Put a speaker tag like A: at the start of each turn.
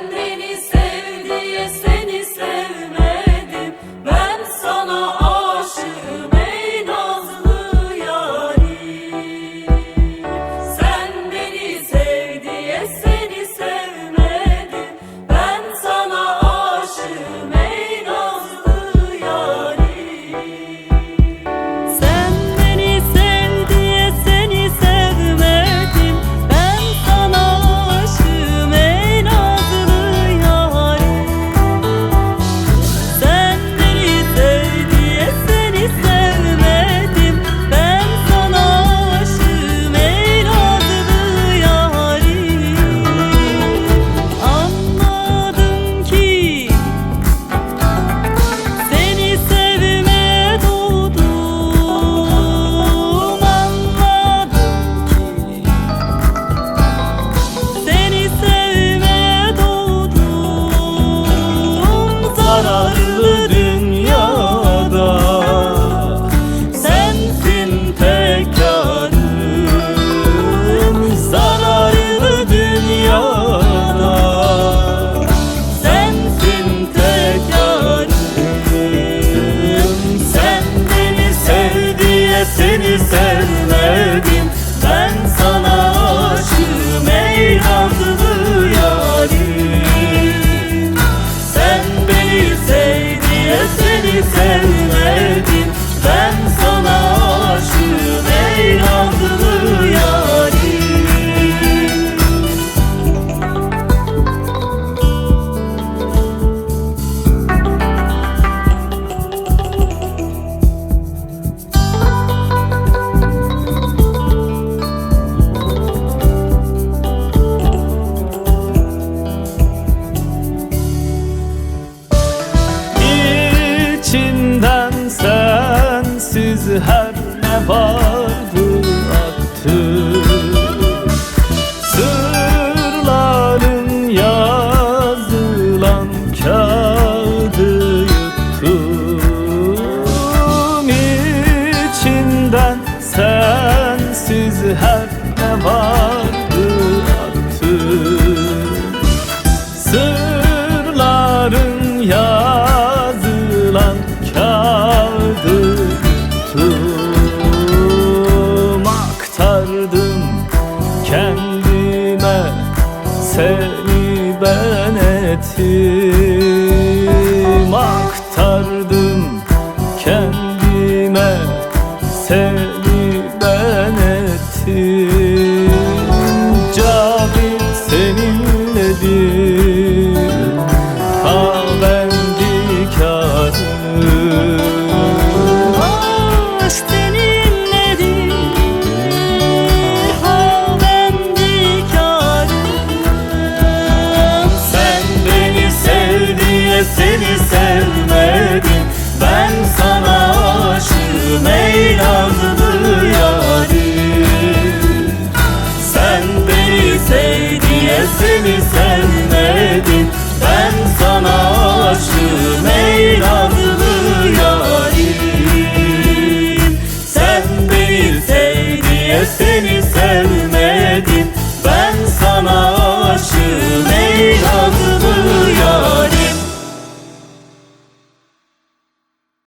A: Andrés.
B: her ne vardı attı Sırların yazılan kağıdı yuttum İçinden sensiz her ne vardı attı Sırların yazılan rahmetim aktar sevmedin Ben sana aşığım ey nazlı yarim Sen beni sev seni sevmedim. Ben sana aşığım ey nazlı